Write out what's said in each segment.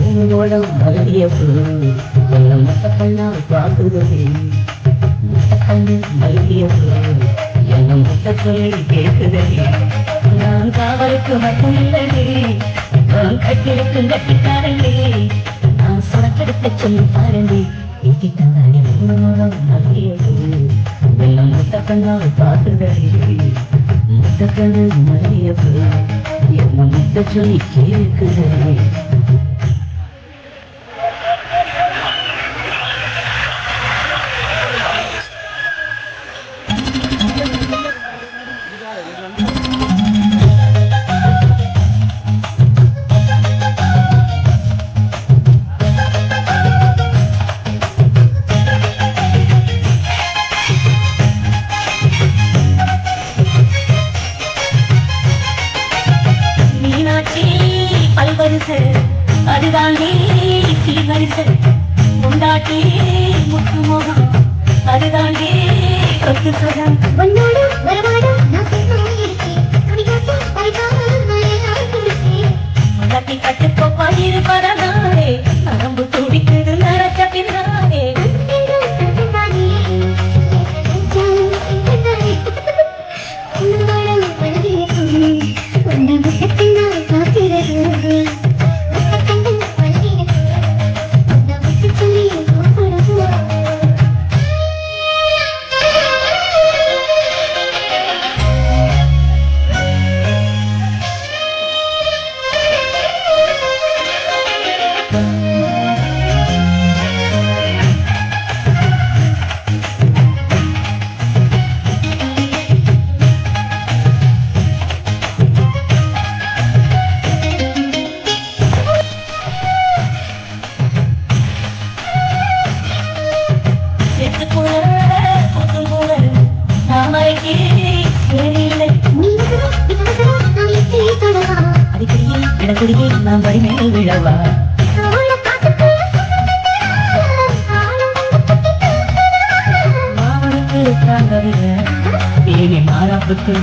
உன்னோட மல்லிய என்ன முட்டக்கண்ணா பார்க்குதே முட்டக்கண்ணு மல்லிய என்ன முட்ட கேட்குதே நான் காவலுக்கு மட்டும் நான் நான் சுரக்கெடுக்க சொல்லி பாருண்டி. இட்டிட்டாடி உன்னோட மல்லிய என்ன முட்டக்கண்ணா முத்த என்ன சொல்லி கேட்குதே. பல்வரிசை அதுதாண்டி சீவரிசை முண்டாட்டி முத்து முகம் அதுதாண்டி கொத்து சுகம். உன்னோடு வரவாடா நான் பேசாம இருக்கேன். துணிகாட்டி பறிக்காமல் நான் கொடுத்தேன் முண்டாட்டி கட்டு கொப்பா இருப்பதானே நரம்பு அடிக்கடியில் இடக்குடியில் நாம் விழவா? மாமனுக்கு தாங்கவில்லை. மாறாப்புக்கு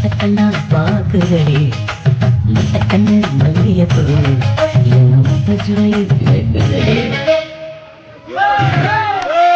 மத்த கண்ணா பாக்குதடி மத்த கண்ணு மல்லிய பொருள் என்ன மத்த சுவை